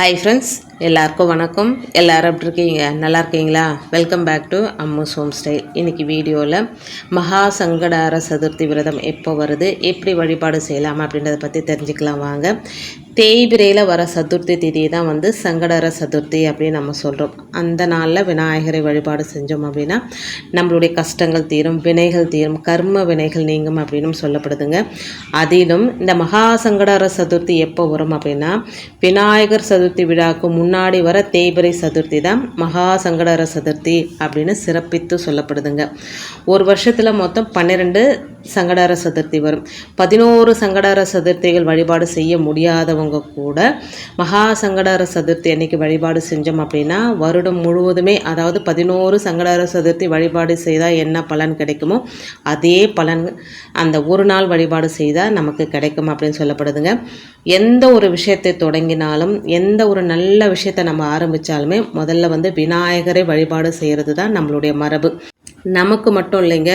Hi friends எல்லாருக்கும் வணக்கம். எல்லாரும் எப்படி இருக்கீங்க? நல்லா இருக்கீங்களா? Welcome back to Ammu's home style இன்றைக்கி வீடியோவில் மகா சங்கடார சதுர்த்தி விரதம் எப்போ வருது? எப்படி வழிபாடு செய்யலாம் அப்படின்றத பற்றி தெரிஞ்சுக்கலாம் வாங்க. தேய்பிரையில் வர சதுர்த்தி திதி தான் வந்து சங்கடார சதுர்த்தி அப்படின்னு நம்ம சொல்கிறோம் அந்த நாளில் விநாயகரை வழிபாடு செஞ்சோம் அப்படின்னா நம்மளுடைய கஷ்டங்கள் தீரும் வினைகள் தீரும் கர்ம வினைகள் நீங்கும் அப்படின்னு சொல்லப்படுதுங்க. அதிலும் இந்த மகா சங்கடார சதுர்த்தி எப்போ வரும் அப்படின்னா விநாயகர் சதுர்த்தி விழாவுக்கு முன்னாடி வர தேய்பிரை சதுர்த்தி தான் மகா சங்கடார சதுர்த்தி அப்படின்னு சிறப்பித்து சொல்லப்படுதுங்க. ஒரு வருஷத்தில் மொத்தம் பன்னிரெண்டு சங்கடார சதுர்த்தி வரும். பதினோரு சங்கடார சதுர்த்திகள் வழிபாடு செய்ய முடியாதவங்க கூட மகா சங்கடார சதுர்த்தி அன்னைக்கு வழிபாடு செஞ்சோம் அப்படின்னா வருடம் முழுவதுமே அதாவது பதினோரு சங்கடார சதுர்த்தி வழிபாடு செய்தால் என்ன பலன் கிடைக்குமோ அதே பலன் அந்த ஒரு நாள் வழிபாடு செய்தால் நமக்கு கிடைக்கும் அப்படின்னு சொல்லப்படுதுங்க. எந்த ஒரு விஷயத்தை தொடங்கினாலும் எந்த ஒரு நல்ல விஷயத்தை நம்ம ஆரம்பித்தாலுமே முதல்ல வந்து விநாயகரை வழிபாடு செய்கிறது தான் நம்மளுடைய மரபு. நமக்கு மட்டும் இல்லைங்க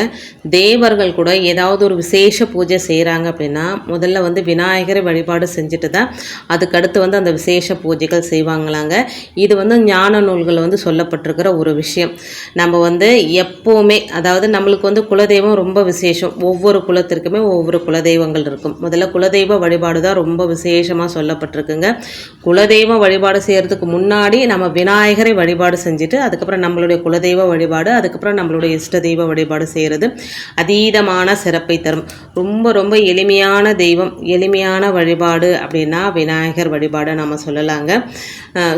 தேவர்கள் கூட ஏதாவது ஒரு விசேஷ பூஜை செய்கிறாங்க அப்படின்னா முதல்ல வந்து விநாயகரை வழிபாடு செஞ்சுட்டு தான் அதுக்கடுத்து வந்து அந்த விசேஷ பூஜைகள் செய்வாங்களாங்க. இது வந்து ஞான நூல்கள் வந்து சொல்லப்பட்டிருக்கிற ஒரு விஷயம். நம்ம வந்து எப்போவுமே அதாவது நம்மளுக்கு வந்து குலதெய்வம் ரொம்ப விசேஷம். ஒவ்வொரு குலத்திற்குமே ஒவ்வொரு குலதெய்வங்கள் இருக்கும். முதல்ல குலதெய்வ வழிபாடு தான் ரொம்ப விசேஷமாக சொல்லப்பட்டிருக்குங்க. குலதெய்வ வழிபாடு செய்கிறதுக்கு முன்னாடி நம்ம விநாயகரை வழிபாடு செஞ்சுட்டு அதுக்கப்புறம் நம்மளுடைய குலதெய்வ வழிபாடு அதுக்கப்புறம் நம்மளுடைய இஷ்ட தெய்வ வழிபாடு செய்கிறது அதீதமான சிறப்பை தரும். ரொம்ப ரொம்ப எளிமையான தெய்வம் எளிமையான வழிபாடு அப்படின்னா விநாயகர் வழிபாடை நம்ம சொல்லலாங்க.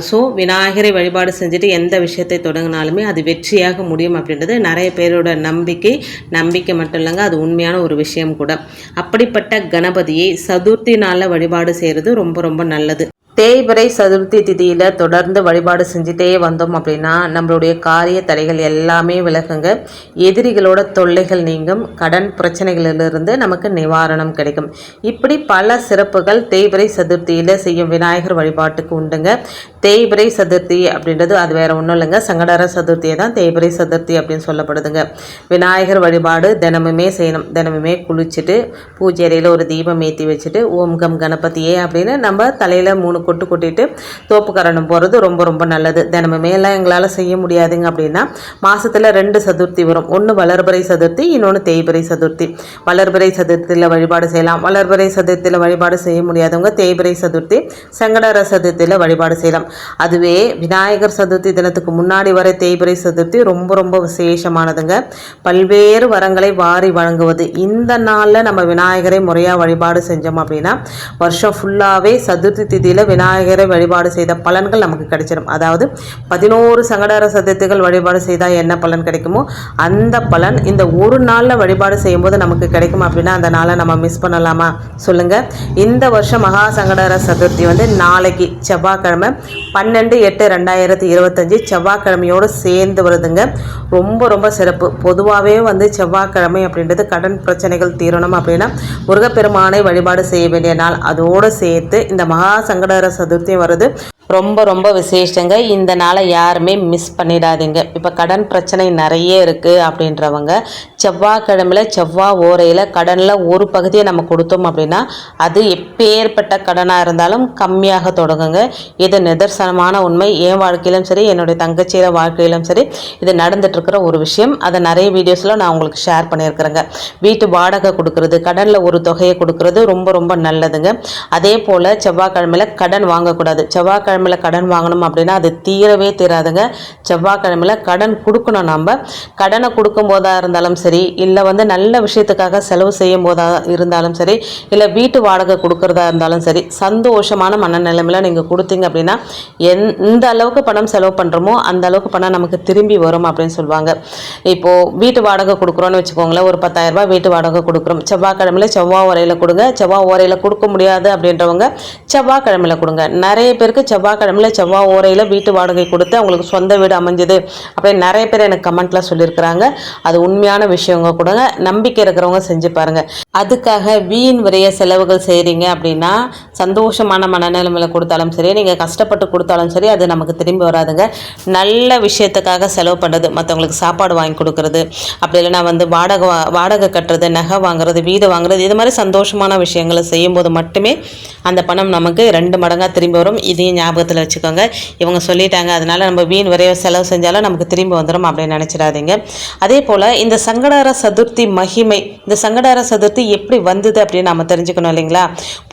ஸோ விநாயகரை வழிபாடு செஞ்சுட்டு எந்த விஷயத்தை தொடங்கினாலுமே அது வெற்றியாக முடியும் அப்படின்றது நிறைய பேரோட நம்பிக்கை. நம்பிக்கை மட்டும் இல்லைங்க அது உண்மையான ஒரு விஷயம் கூட. அப்படிப்பட்ட கணபதியை சதுர்த்தி நாளில் வழிபாடு செய்கிறது ரொம்ப ரொம்ப நல்லது. தேய்பிறை சதுர்த்தி திதியில் தொடர்ந்து வழிபாடு செஞ்சுட்டே வந்தோம் அப்படின்னா நம்மளுடைய காரிய தடைகள் எல்லாமே விலகுங்க. எதிரிகளோட தொல்லைகள் நீங்கும். கடன் பிரச்சனைகளிலிருந்து நமக்கு நிவாரணம் கிடைக்கும். இப்படி பல சிறப்புகள் தேய்பிறை சதுர்த்தியில் செய்யும் விநாயகர் வழிபாட்டுக்கு உண்டுங்க. தேய்பிறை சதுர்த்தி அப்படின்றது அது வேற ஒன்றும் இல்லைங்க. சங்கடர சதுர்த்தியை தான் தேய்பிறை சதுர்த்தி அப்படின்னு சொல்லப்படுதுங்க. விநாயகர் வழிபாடு தினமுமே செய்யணும். தினமுமே குளிச்சுட்டு பூஜை அறையில் ஒரு தீபம் ஏற்றி வச்சுட்டு ஓம் கம் கணபதியே அப்படின்னு நம்ம தலையில் மூணு கொட்டு கொட்டிட்டு தோப்புக்கரணம் போகிறது ரொம்ப ரொம்ப நல்லது. தினமுமே எல்லாம் எங்களால் செய்ய முடியாதுங்க அப்படின்னா மாதத்தில் ரெண்டு சதுர்த்தி வரும். ஒன்று வளர்பிறை சதுர்த்தி இன்னொன்று தேய்பிறை சதுர்த்தி. வளர்பிறை சதுர்த்தியில் வழிபாடு செய்யலாம். வளர்பிறை சதுர்த்தியில் வழிபாடு செய்ய முடியாதவங்க தேய்பிறை சதுர்த்தி சங்கடர சதுர்த்தியில் வழிபாடு செய்யலாம். அதுவே விநாயகர் சதுர்த்தி தினத்துக்கு முன்னாடி வர தேய்பிறை சதுர்த்தி ரொம்ப ரொம்ப விசேஷமானதுங்க. பல்வேறு வரங்களை வாரி வழங்குவது. இந்த நாளில் நம்ம விநாயகரை முறையாக வழிபாடு செஞ்சோம் அப்படின்னா வருஷம் ஃபுல்லாகவே சதுர்த்தி திதியில் விநாயகரை வழிபாடு செய்த பலன்கள் நமக்கு கிடைச்சிடும் அதாவது பதினோரு சங்கடர சதுர்த்திகள் வழிபாடு செய்தால் என்ன பலன் கிடைக்குமோ அந்த பலன் இந்த ஒரு நாளில் வழிபாடு செய்யும்போது நமக்கு கிடைக்கும் அப்படின்னா அந்த நாளை நம்ம மிஸ் பண்ணலாமா? சொல்லுங்கள் இந்த வருஷம் மகா சங்கடர சதுர்த்தி வந்து நாளைக்கு செவ்வாய்க்கிழமை பன்னெண்டு எட்டு ரெண்டாயிரத்தி இருபத்தஞ்சி செவ்வாய்க்கிழமையோடு சேர்ந்து வருதுங்க. ரொம்ப ரொம்ப சிறப்பு. பொதுவாகவே வந்து செவ்வாய்க்கிழமை அப்படின்றது கடன் பிரச்சனைகள் தீரணும் அப்படின்னா முருகப்பெருமானை வழிபாடு செய்ய வேண்டிய நாள். அதோடு சேர்த்து இந்த மகா சங்கடர சதுர்த்தி வருது ரொம்ப ரொம்ப விசேஷங்க. இந்த நாளை யாருமே மிஸ் பண்ணிடாதீங்க. இப்போ கடன் பிரச்சனை நிறைய இருக்குது அப்படின்றவங்க செவ்வாய்க்கிழமையில் செவ்வாய் ஓரையில் கடனில் ஒரு பகுதியை நம்ம கொடுத்தோம் அப்படின்னா அது எப்பேற்பட்ட கடனாக இருந்தாலும் கம்மியாக தொடங்குங்க. இது நிதர்சனமான உண்மை. என் வாழ்க்கையிலும் சரி என்னுடைய தங்கச்சியோட வாழ்க்கையிலும் சரி இது நடந்துட்டுருக்கிற ஒரு விஷயம். அதை நிறைய வீடியோஸில் நான் உங்களுக்கு ஷேர் பண்ணியிருக்கிறேங்க. வீட்டு வாடகை கொடுக்குறது கடனில் ஒரு தொகையை கொடுக்குறது ரொம்ப ரொம்ப நல்லதுங்க. அதே போல் செவ்வாய்க்கிழமையில் கடன் வாங்கக்கூடாது. செவ்வாய்க்கிழமையில் கடன் வாங்கணும் அப்படின்னா அது தீரவே தீராதுங்க. செவ்வாய்க்கிழமையில் கடன் கொடுக்கணும் நம்ம கடனை கொடுக்கும் போதாக இருந்தாலும் சரி இல்லை வந்து நல்ல விஷயத்துக்காக செலவு செய்யும் போதா இருந்தாலும் சரி இல்லை வீட்டு வாடகை கொடுக்குறதா இருந்தாலும் சரி சந்தோஷமான மனநிலைமையில் நீங்கள் கொடுத்தீங்க அப்படின்னா எந் எந்த அளவுக்கு பணம் செலவு பண்ணுறோமோ அந்த அளவுக்கு பணம் நமக்கு திரும்பி வரும் அப்படின்னு சொல்லுவாங்க. இப்போது வீட்டு வாடகை கொடுக்குறோன்னு வச்சுக்கோங்களேன் ஒரு பத்தாயிரரூபா வீட்டு வாடகை கொடுக்குறோம். செவ்வாய்க்கிழமையில் செவ்வாய் உரையில் கொடுங்க. செவ்வாய் உரையில் கொடுக்க முடியாது அப்படின்றவங்க செவ்வாய்க்கிழமையில் கொடுங்க. நிறைய பேருக்கு செவ்வாய்க்கிழமையில் செவ்வாய் ஓரையில் வீட்டு வாடகை கொடுத்து அவங்களுக்கு சொந்த வீடு அமைஞ்சது. அப்படின்னு நிறைய பேர் எனக்கு கமெண்ட்டில் சொல்லியிருக்கிறாங்க. அது உண்மையான விஷயங்க கொடுங்க. நம்பிக்கை இருக்கிறவங்க செஞ்சு பாருங்கள் அதுக்காக வீண் விரைய செலவுகள் செய்கிறீங்க அப்படின்னா சந்தோஷமான மனநிலைமையில் கொடுத்தாலும் சரி நீங்கள் கஷ்டப்பட்டு கொடுத்தாலும் சரி அது நமக்கு திரும்பி வராதுங்க. நல்ல விஷயத்துக்காக செலவு பண்ணுறது மற்றவங்களுக்கு சாப்பாடு வாங்கி கொடுக்குறது அப்படி இல்லைன்னா வந்து வாடகை வா- வாடகை கட்டுறது நகை வாங்குறது வீடு வாங்குறது இது மாதிரி சந்தோஷமான விஷயங்களை செய்யும்போது மட்டுமே அந்த பணம் நமக்கு ரெண்டு மடங்காக திரும்பி வரும். இதையும் ஞாபகம் ஞாபகத்தில் வச்சுக்கோங்க. இவங்க சொல்லிட்டாங்க அதனால் நம்ம வீண் வரைய செலவு செஞ்சாலும் நமக்கு திரும்பி வந்துடும் அப்படின்னு நினச்சிடாதீங்க. அதே போல் இந்த சங்கடார சதுர்த்தி மகிமை இந்த சங்கடார சதுர்த்தி எப்படி வந்தது அப்படின்னு நம்ம தெரிஞ்சுக்கணும் இல்லைங்களா?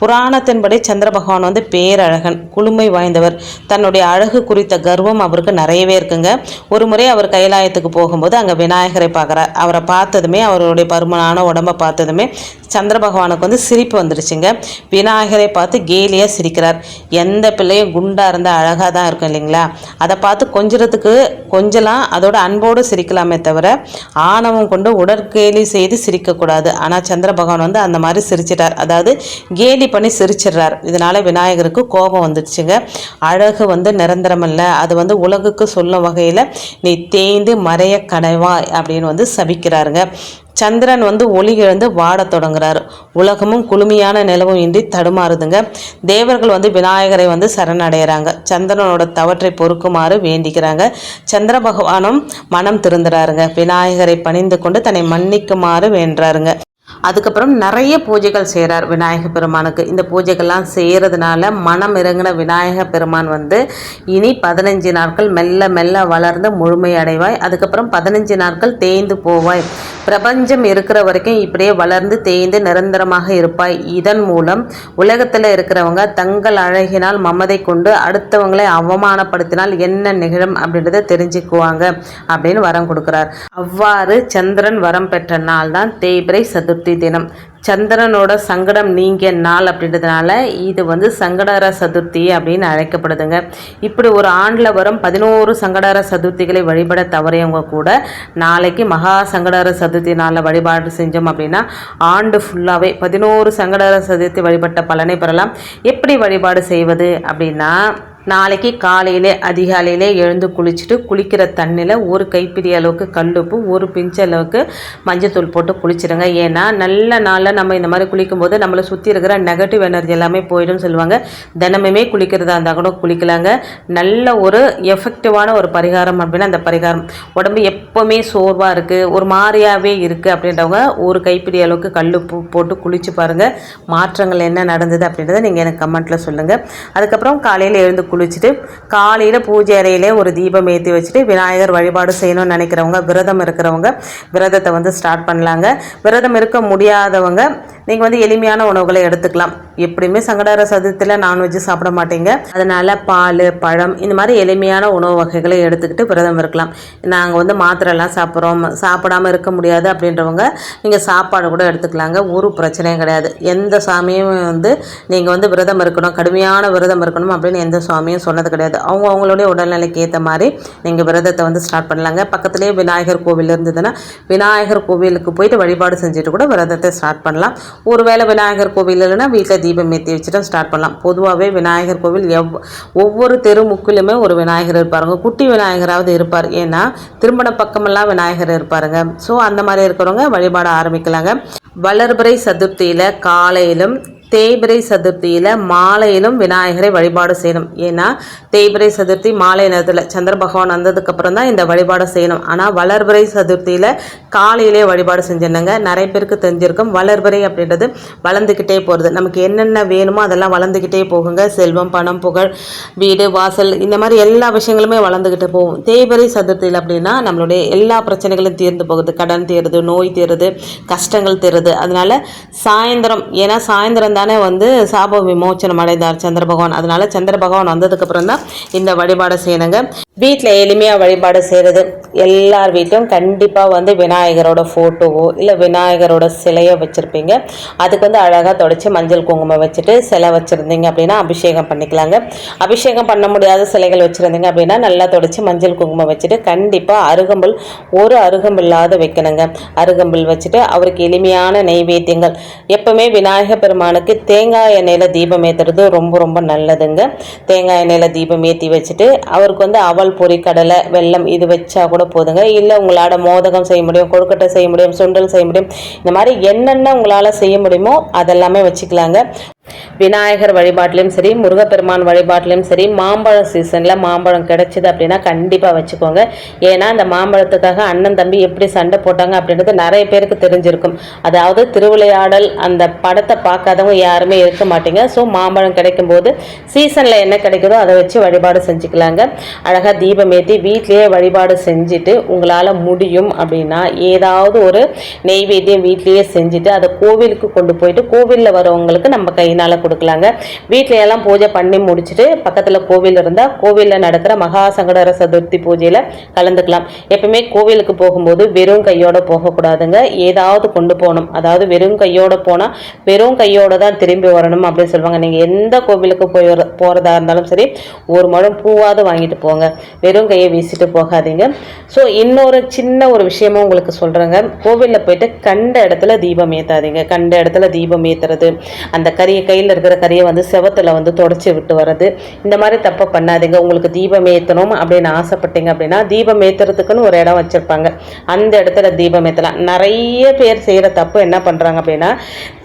புராணத்தின்படி சந்திர பகவான் வந்து பேரழகன் குளுமை வாய்ந்தவர். தன்னுடைய அழகு குறித்த கர்வம் அவருக்கு நிறையவே இருக்குங்க. ஒரு முறை அவர் கைலாயத்துக்கு போகும்போது அங்கே விநாயகரை பார்க்குறார். அவரை பார்த்ததுமே அவருடைய பருமனான உடம்பை பார்த்ததுமே சந்திர பகவானுக்கு வந்து சிரிப்பு வந்துடுச்சுங்க. விநாயகரை பார்த்து கேலியாக சிரிக்கிறார். எந்த பிள்ளையும் குண்டாக இருந்தால் அழகாக தான் இருக்கும் இல்லைங்களா? அதை பார்த்து கொஞ்சத்துக்கு கொஞ்சலாம் அதோட அன்போடு சிரிக்கலாமே தவிர ஆணவம் கொண்டு உடற்கேலி செய்து சிரிக்க சிரிக்கக்கூடாது ஆனால் சந்திர பகவான் வந்து அந்த மாதிரி சிரிச்சிட்டார். அதாவது கேலி பண்ணி சிரிச்சிடுறார். இதனால் விநாயகருக்கு கோபம் வந்துடுச்சுங்க. அழகு வந்து நிரந்தரமல்ல அது வந்து உலகுக்கு சொல்லும் வகையில் நீ தேய்ந்து மறைய கடைவாய் அப்படின்னு வந்து சபிக்கிறாருங்க. சந்திரன் வந்து ஒளி இழந்து வாடத் தொடங்குறாரு. உலகமும் குளுமையான நிலவும் இன்றி தடுமாறுதுங்க. தேவர்கள் வந்து விநாயகரை வந்து சரணடைகிறாங்க சந்திரனோட தவற்றை பொறுக்குமாறு வேண்டிக்கிறாங்க. சந்திர பகவானும் மனம் திருந்துறாருங்க. விநாயகரை பணிந்து கொண்டு தன்னை மன்னிக்குமாறு வேண்டுறாருங்க. அதுக்கப்புறம் நிறைய பூஜைகள் செய்கிறார் விநாயக பெருமானுக்கு. இந்த பூஜைகள்லாம் செய்கிறதுனால மனம் இறங்கின விநாயக பெருமான் வந்து இனி பதினஞ்சு நாட்கள் மெல்ல மெல்ல வளர்ந்து முழுமையடைவாய் அதுக்கப்புறம் பதினஞ்சு நாட்கள் தேய்ந்து போவாய். பிரபஞ்சம் இருக்கிற வரைக்கும் இப்படியே வளர்ந்து தேய்ந்து நிரந்தரமாக இருப்பாய். இதன் மூலம் உலகத்தில் இருக்கிறவங்க தங்கள் அழகினால் மமதை கொண்டு அடுத்தவங்களை அவமானப்படுத்தினால் என்ன நிகழும் அப்படின்றத தெரிஞ்சுக்குவாங்க அப்படின்னு வரம் கொடுக்குறார். அவ்வாறு சந்திரன் வரம் பெற்ற நாள் தான் தேய்பிரை சதுர்த்தி. சதுர்த்தி தினம். சந்திரனோட சங்கடம் நீங்கிய நாள் அப்படின்றதுனால இது வந்து சங்கடார சதுர்த்தி அப்படின்னு அழைக்கப்படுதுங்க. இப்படி ஒரு ஆண்டில் வரும் பதினோரு சங்கடார சதுர்த்திகளை வழிபட தவறியவங்க கூட நாளைக்கு மகா சங்கடார சதுர்த்தி நாளில் வழிபாடு செஞ்சோம் அப்படின்னா ஆண்டு ஃபுல்லாகவே பதினோரு சங்கடார சதுர்த்தி வழிபட்ட பலனை பெறலாம். எப்படி வழிபாடு செய்வது அப்படின்னா நாளைக்கு காலையிலே அதிகாலையிலே எழுந்து குளிச்சுட்டு குளிக்கிற தண்ணியில் ஒரு கைப்பிடி அளவுக்கு கல்லுப்பு ஒரு பிஞ்ச அளவுக்கு மஞ்சத்தூள் போட்டு குளிச்சிடுங்க ஏன்னா நல்ல நாளில் நம்ம இந்த மாதிரி குளிக்கும்போது நம்மளை சுற்றி இருக்கிற நெகட்டிவ் எனர்ஜி எல்லாமே போயிடும் சொல்லுவாங்க. தினமுமே குளிக்கிறதா இருந்தால் கூட குளிக்கலாங்க. நல்ல ஒரு எஃபெக்டிவான ஒரு பரிகாரம் அப்படின்னா அந்த பரிகாரம். உடம்பு எப்போவுமே சோர்வாக இருக்குது ஒரு மாதிரியாகவே இருக்குது அப்படின்றவங்க ஒரு கைப்பிடி அளவுக்கு கல்லுப்பு போட்டு குளிச்சு பாருங்கள் மாற்றங்கள் என்ன நடந்தது அப்படின்றத நீங்கள் எனக்கு கமெண்ட்டில் சொல்லுங்கள் அதுக்கப்புறம் காலையில் எழுந்து குளிச்சுட்டு காலையில் பூஜை அறையிலே ஒரு தீபம் ஏற்றி வச்சுட்டு விநாயகர் வழிபாடு செய்யணும்னு நினைக்கிறவங்க விரதம் இருக்கிறவங்க விரதத்தை வந்து ஸ்டார்ட் பண்ணலாங்க. விரதம் இருக்க முடியாதவங்க நீங்கள் வந்து எளிமையான உணவுகளை எடுத்துக்கலாம். எப்படியுமே சங்கடார சதுரத்தில் நான்வெஜ் சாப்பிட மாட்டீங்க. அதனால் பால் பழம் இந்த மாதிரி எளிமையான உணவு வகைகளை எடுத்துக்கிட்டு விரதம் இருக்கலாம். நாங்கள் வந்து மாத்திரைலாம் சாப்பிட்றோம். சாப்பிடாம இருக்க முடியாது அப்படின்றவங்க நீங்கள் சாப்பாடு கூட எடுத்துக்கலாங்க. ஒரு பிரச்சனையும் கிடையாது. எந்த சாமியும் வந்து நீங்கள் வந்து விரதம் இருக்கணும். கடுமையான விரதம் இருக்கணும் அப்படின்னு எந்த சுவாமியும் சொன்னது கிடையாது. அவங்க அவங்களுடைய உடல்நிலைக்கு ஏற்ற மாதிரி நீங்கள் விரதத்தை வந்து ஸ்டார்ட் பண்ணலாங்க. பக்கத்துலேயே விநாயகர் கோவில் இருந்ததுன்னா விநாயகர் கோவிலுக்கு போயிட்டு வழிபாடு செஞ்சுட்டு கூட விரதத்தை ஸ்டார்ட் பண்ணலாம். ஒருவேளை விநாயகர் கோவில் இல்லைன்னா வீட்டில் தீபம் ஏற்றி வச்சுட்டு ஸ்டார்ட் பண்ணலாம். பொதுவாகவே விநாயகர் கோவில் எவ் ஒவ்வொரு தெருமுக்கிலுமே ஒரு விநாயகர் இருப்பாருங்க. குட்டி விநாயகராவது இருப்பார். ஏன்னா திருமண பக்கமெல்லாம் விநாயகர் இருப்பாருங்க. ஸோ அந்த மாதிரி இருக்கிறவங்க வழிபாட ஆரம்பிக்கலாங்க. வளர்பிறை சதுர்த்தியில் காலையிலும் தேய்பிரை சதுர்த்தியில் மாலையிலும் விநாயகரை வழிபாடு செய்யணும். ஏன்னா தேய்பிரை சதுர்த்தி மாலை நேரத்தில் சந்திர பகவான் வந்ததுக்கப்புறம் தான் இந்த வழிபாடு செய்யணும். ஆனால் வளர்பிறை சதுர்த்தியில் காலையிலே வழிபாடு செஞ்சிருந்தாங்க நிறைய பேருக்கு தெரிஞ்சிருக்கும். வளர்பிறை அப்படின்றது வளர்ந்துக்கிட்டே போகிறது நமக்கு என்னென்ன வேணுமோ அதெல்லாம் வளர்ந்துக்கிட்டே போகுங்க. செல்வம் பணம் புகழ் வீடு வாசல் இந்த மாதிரி எல்லா விஷயங்களுமே வளர்ந்துக்கிட்டு போகும். தேய்பிரை சதுர்த்தியில் அப்படின்னா நம்மளுடைய எல்லா பிரச்சனைகளும் தீர்ந்து போகுது. கடன் தீருது நோய் தீருது கஷ்டங்கள் தீருது அதனால் சாயந்தரம் ஏன்னா சாயந்தரம் தான் வந்து சாப விமோச்சனம் அடைந்தார் சந்திர பகவான் அதனால சந்திர பகவான் வந்ததுக்கப்புறம் தான் இந்த வழிபாடு செய்யணுங்க. வீட்டில் எளிமையாக வழிபாடு செய்கிறது எல்லார் வீட்லையும் கண்டிப்பாக வந்து விநாயகரோட ஃபோட்டோவோ இல்லை விநாயகரோட சிலையோ வச்சுருப்பீங்க. அதுக்கு வந்து அழகாக தொடச்சி மஞ்சள் குங்குமம் வச்சுட்டு சிலை வச்சுருந்தீங்க அப்படின்னா அபிஷேகம் பண்ணிக்கலாங்க. அபிஷேகம் பண்ண முடியாத சிலைகள் வச்சுருந்தீங்க அப்படின்னா நல்லா தொடச்சி மஞ்சள் குங்குமம் வச்சுட்டு கண்டிப்பாக அருகம்புல் ஒரு அருகம்பில்லாத வைக்கணுங்க. அருகம்புல் வச்சுட்டு அவருக்கு எளிமையான நெய்வேத்தியங்கள் எப்போவுமே விநாயக பெருமானுக்கு தேங்காய் எண்ணெயில் தீபம் ஏற்றுறது ரொம்ப ரொம்ப நல்லதுங்க. தேங்காய் எண்ணெயில் தீபம் ஏற்றி வச்சுட்டு அவருக்கு வந்து அவ அவல் பொரி கடலை வெள்ளம் இது வச்சா கூட போதுங்க. இல்லை உங்களால் மோதகம் செய்ய முடியும் கொழுக்கட்டை செய்ய முடியும் சுண்டல் செய்ய முடியும். இந்த மாதிரி என்னென்ன உங்களால் செய்ய முடியுமோ அதெல்லாமே வச்சுக்கலாங்க. விநாயகர் வழிபாட்டிலையும் சரி முருகப்பெருமான் வழிபாட்டிலையும் சரி மாம்பழம் சீசனில் மாம்பழம் கிடைச்சிது அப்படின்னா கண்டிப்பாக வச்சுக்கோங்க. ஏன்னா அந்த மாம்பழத்துக்காக அண்ணன் தம்பி எப்படி சண்டை போட்டாங்க அப்படின்றது நிறைய பேருக்கு தெரிஞ்சிருக்கும். அதாவது திருவிளையாடல் அந்த படத்தை பார்க்காதவங்க யாருமே இருக்க மாட்டீங்க. ஸோ மாம்பழம் கிடைக்கும் போது சீசனில் என்ன கிடைக்குதோ அதை வச்சு வழிபாடு செஞ்சுக்கலாங்க. அழகாக தீபம் ஏற்றி வீட்லேயே வழிபாடு செஞ்சுட்டு உங்களால் முடியும் அப்படின்னா ஏதாவது ஒரு நெய்வேத்தியம் வீட்லேயே செஞ்சுட்டு அதை கோவிலுக்கு கொண்டு போயிட்டு கோவிலில் வரவங்களுக்கு நம்ம கையினால் கொடுக்கலாங்க. வீட்டில எல்லாம் பூஜை பண்ணி முடிச்சுட்டு பக்கத்தில் கோவில் இருந்தால் கோவிலில் நடக்கிற மகா சங்கடர சதுர்த்தி பூஜையில் கலந்துக்கலாம். எப்பவுமே கோவிலுக்கு போகும்போது வெறும் கையோட போகக்கூடாதுங்க. ஏதாவது கொண்டு போகணும். அதாவது வெறும் கையோட போனால் வெறும் கையோட தான் திரும்பி வரணும் அப்படின்னு சொல்லுவாங்க. நீங்கள் எந்த கோவிலுக்கு போய் வர- போறதா இருந்தாலும் சரி ஒரு முழம் பூவாவது வாங்கிட்டு போங்க. வெறும் கையை வீசிட்டு போகாதீங்க. ஸோ இன்னொரு சின்ன ஒரு விஷயமும் உங்களுக்கு சொல்கிறேங்க கோவிலில் போயிட்டு கண்ட இடத்துல தீபம் ஏற்றாதீங்க கண்ட இடத்துல தீபம் ஏற்றுறது அந்த கறியை கையில் இருக்கிற கறியை வந்து செவத்தில் வந்து தொடச்சி விட்டு வர்றது. இந்த மாதிரி தப்பை பண்ணாதீங்க. உங்களுக்கு தீபம் ஏற்றணும் அப்படின்னு ஆசைப்பட்டீங்க அப்படின்னா தீபம் ஏற்றுறதுக்குன்னு ஒரு இடம் வச்சுருப்பாங்க. அந்த இடத்துல தீபம் ஏற்றலாம் நிறைய பேர் செய்கிற தப்பு என்ன பண்ணுறாங்க அப்படின்னா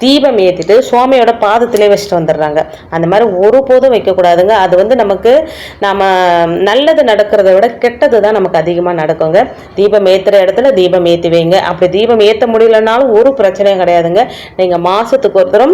தீபம் ஏற்றிட்டு சுவாமியோட பாதத்திலே வச்சுட்டு வந்துடுறாங்க. அந்த மாதிரி ஒருபோதும் வைக்கக்கூடாதுங்க. அது வந்து நமக்கு நம்ம நல்லது நடக்கிறத விட கெட்டது தான் நமக்கு அதிகமாக நடக்குங்க. தீபம் ஏற்றுற இடத்துல தீபம் ஏற்றி வைங்க. அப்படி தீபம் ஏற்ற முடியலனாலும் ஒரு பிரச்சனையும் கிடையாதுங்க. நீங்கள் மாதத்துக்கு ஒரு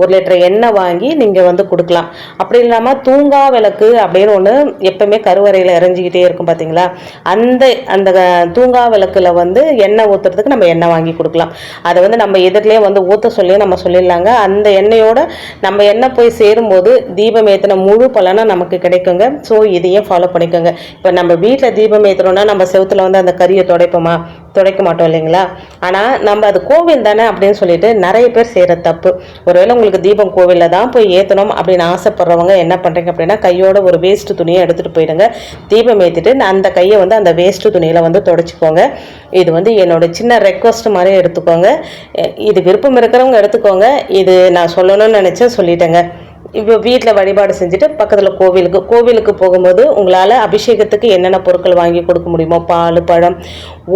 ஒரு லிட்டர் எண்ணெய் வாங்கி நீங்கள் வந்து கொடுக்கலாம். அப்படி இல்லாமல் தூங்கா விளக்கு அப்படின்னு ஒன்று எப்பவுமே கருவறையில் இறஞ்சிக்கிட்டே இருக்கும் பார்த்தீங்களா அந்த அந்த தூங்கா விளக்குல வந்து எண்ணெய் ஊற்றுறதுக்கு நம்ம எண்ணெய் வாங்கி கொடுக்கலாம். அதை வந்து நம்ம எதிரிலே வந்து ஊற்ற சொல்லி நம்ம சொல்லிடலாங்க. அந்த எண்ணெயோட நம்ம எண்ணெய் போய் சேரும்போது தீபம் ஏற்றின முழு பலனாக நமக்கு கிடைக்குங்க. ஸோ இதையும் ஃபாலோ பண்ணிக்கோங்க. இப்போ நம்ம வீட்டில் தீபம் ஏற்றுறோம்னா நம்ம செவுத்துல வந்து அந்த கறியை துடைப்போமா? துடைக்க மாட்டோம் இல்லைங்களா? ஆனால் நம்ம அது கோவில் தானே அப்படின்னு சொல்லிட்டு நிறைய பேர் செய்கிற தப்பு. ஒருவேளை உங்களுக்கு தீபம் கோவிலில் தான் போய் ஏற்றணும் அப்படின்னு ஆசைப்படுறவங்க என்ன பண்ணுறீங்க அப்படின்னா கையோட ஒரு வேஸ்ட்டு துணியை எடுத்துகிட்டு போயிடுங்க. தீபம் ஏற்றிட்டு அந்த கையை வந்து அந்த வேஸ்ட்டு துணியில் வந்து தொடச்சிக்கோங்க. இது வந்து என்னோட சின்ன ரெக்வஸ்ட் மாதிரி எடுத்துக்கோங்க. இது விருப்பம் இருக்கிறவங்க எடுத்துக்கோங்க. இது நான் சொல்லணும்னு நினச்சேன் சொல்லிட்டேங்க. இப்போ வீட்டில் வழிபாடு செஞ்சுட்டு பக்கத்தில் கோவிலுக்கு கோவிலுக்கு போகும்போது உங்களால் அபிஷேகத்துக்கு என்னென்ன பொருட்கள் வாங்கி கொடுக்க முடியுமோ பால் பழம்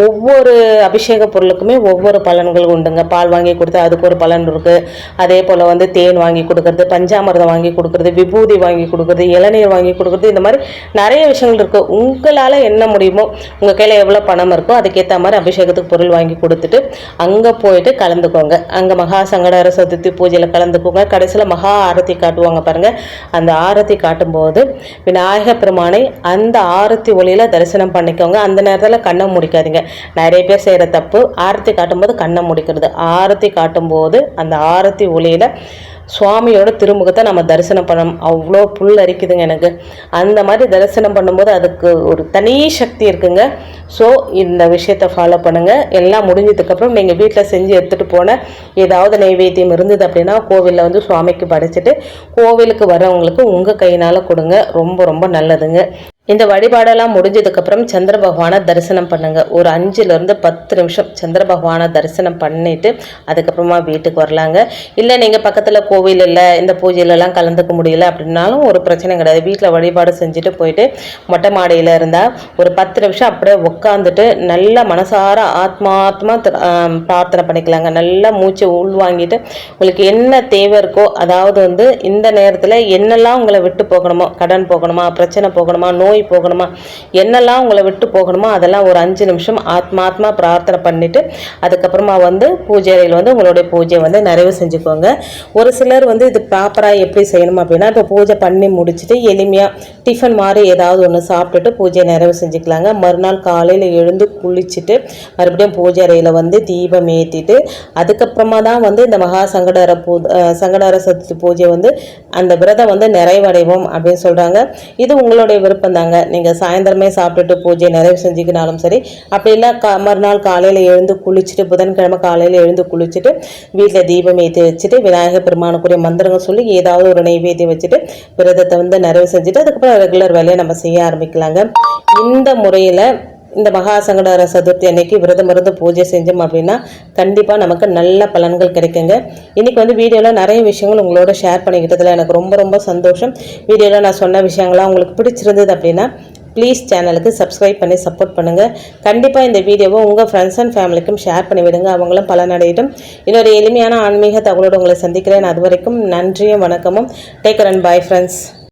ஒவ்வொரு அபிஷேக பொருளுக்குமே ஒவ்வொரு பலன்கள் உண்டுங்க. பால் வாங்கி கொடுத்தா அதுக்கு ஒரு பலன் இருக்குது அதே போல் வந்து தேன் வாங்கி கொடுக்குறது பஞ்சாமிரதம் வாங்கி கொடுக்குறது விபூதி வாங்கி கொடுக்குறது இளநீர் வாங்கி கொடுக்குறது இந்த மாதிரி நிறைய விஷயங்கள் இருக்குது உங்களால் என்ன முடியுமோ உங்கள் கையில் எவ்வளோ பணம் இருக்கோ அதுக்கேற்ற மாதிரி அபிஷேகத்துக்கு பொருள் வாங்கி கொடுத்துட்டு அங்கே போயிட்டு கலந்துக்கோங்க. அங்கே மகா சங்கடார சதுர்த்தி பூஜையில் கலந்துக்கோங்க. கடைசியில் மகா ஆரத்தி காட்டுவாங்க பாருங்கள் அந்த ஆரத்தி காட்டும்போது விநாயக பெருமானை அந்த ஆரத்தி ஒளியில் தரிசனம் பண்ணிக்கோங்க. அந்த நேரத்தில் கண்ணை முடிக்காதீங்க. நிறைய பேர் செய்கிற தப்பு ஆரத்தி காட்டும்போது கண்ணை முடிக்கிறது. ஆரத்தி காட்டும்போது அந்த ஆரத்தி ஒளியில் சுவாமியோட திருமுகத்தை நம்ம தரிசனம் பண்ணோம் அவ்வளோ புல் அரிக்குதுங்க எனக்கு. அந்த மாதிரி தரிசனம் பண்ணும்போது அதுக்கு ஒரு தனி சக்தி இருக்குங்க. ஸோ இந்த விஷயத்தை ஃபாலோ பண்ணுங்கள் எல்லாம் முடிஞ்சதுக்கப்புறம் நீங்கள் வீட்டில் செஞ்சு எடுத்துகிட்டு போன ஏதாவது நைவேத்தியம் இருந்தது அப்படின்னா கோவிலில் வந்து சுவாமிக்கு படைச்சிட்டு கோவிலுக்கு வரவங்களுக்கு உங்கள் கையினால் கொடுங்க. ரொம்ப ரொம்ப நல்லதுங்க. இந்த வழிபாடெல்லாம் முடிஞ்சதுக்கப்புறம் சந்திர பகவானை தரிசனம் பண்ணுங்க. ஒரு அஞ்சுலேருந்து பத்து நிமிஷம் சந்திர பகவானை தரிசனம் பண்ணிட்டு அதுக்கப்புறமா வீட்டுக்கு வரலாங்க. இல்லை நீங்கள் பக்கத்தில் கோவில் இல்லை இந்த பூஜையிலலாம் கலந்துக்க முடியல அப்படின்னாலும் ஒரு பிரச்சனை கிடையாது. வீட்டில் வழிபாடு செஞ்சுட்டு போயிட்டு மொட்டை மாடியில் இருந்தால் ஒரு பத்து நிமிஷம் அப்படியே உட்காந்துட்டு நல்ல மனசார ஆத்மாத்மா பிரார்த்தனை பண்ணிக்கலாங்க. நல்லா மூச்சை உள்வாங்கிட்டு உங்களுக்கு என்ன தேவை இருக்கோ அதாவது வந்து இந்த நேரத்தில் என்னெல்லாம் உங்களை விட்டு போகணுமோ கடன் போகணுமா பிரச்சனை போகணுமா நோய் போகணுமா? என்னெல்லாம் உங்களை விட்டு போகணுமோ அதெல்லாம் ஒரு அஞ்சு நிமிஷம் ஆத்மாத்மா பிரார்த்தனை பண்ணிட்டு அதுக்கப்புறமா வந்து பூஜை அறையில் வந்து உங்களுடைய பூஜையை வந்து நிறைவு செஞ்சுக்கோங்க. ஒரு சிலர் வந்து இது ப்ராப்பராக எப்படி செய்யணும் அப்படின்னா இப்போ பூஜை பண்ணி முடிச்சுட்டு எளிமையாக டிஃபன் மாதிரி ஏதாவது ஒன்று சாப்பிட்டுட்டு பூஜையை நிறைவு செஞ்சுக்கலாங்க. மறுநாள் காலையில் எழுந்து குளிச்சுட்டு மறுபடியும் பூஜை அறையில் வந்து தீபம் ஏற்றிட்டு அதுக்கப்புறமா தான் வந்து இந்த மகா சங்கடர பூ சங்கடர சதுர்த்தி பூஜை வந்து அந்த விரதம் வந்து நிறைவடைவோம் அப்படின்னு சொல்கிறாங்க இது உங்களுடைய விருப்பம் தாங்க. நீங்கள் சாயந்தரமே சாப்பிட்டுட்டு பூஜை நிறைவு செஞ்சுக்கினாலும் சரி அப்படி இல்லை கா மறுநாள் காலையில் எழுந்து குளிச்சுட்டு புதன்கிழமை காலையில் எழுந்து குளிச்சுட்டு வீட்டில் தீபம் ஏற்றி வச்சுட்டு விநாயகர் பெருமானுக்குரிய மந்திரங்கள் சொல்லி ஏதாவது ஒரு நைவேத்தியம் வச்சுட்டு விரதத்தை வந்து நிறைவு செஞ்சுட்டு அதுக்கப்புறம் ரெகுலர் வேலையை நம்ம செய்ய ஆரம்பிக்கலாங்க. இந்த முறையில் இந்த மகாசங்கடர சதுர்த்தி அன்னைக்கு விரதம் இருந்து பூஜை செஞ்சோம் அப்படின்னா கண்டிப்பாக நமக்கு நல்ல பலன்கள் கிடைக்குங்க. இன்னைக்கு வந்து வீடியோவில் நிறைய விஷயங்கள் உங்களோட ஷேர் பண்ணிக்கிட்டதில் எனக்கு ரொம்ப ரொம்ப சந்தோஷம். வீடியோவில் நான் சொன்ன விஷயங்கள்லாம் உங்களுக்கு பிடிச்சிருந்தது அப்படின்னா ப்ளீஸ் சேனலுக்கு சப்ஸ்கிரைப் பண்ணி சப்போர்ட் பண்ணுங்கள் கண்டிப்பாக இந்த வீடியோவை உங்கள் ஃப்ரெண்ட்ஸ் அண்ட் ஃபேமிலிக்கும் ஷேர் பண்ணி விடுங்க. அவங்களும் பலனடையட்டும். இன்னொரு எளிமையான ஆன்மீக தகவலோடு உங்களை சந்திக்கிறேன். அது வரைக்கும் நன்றியும் வணக்கமும். Take and bye friends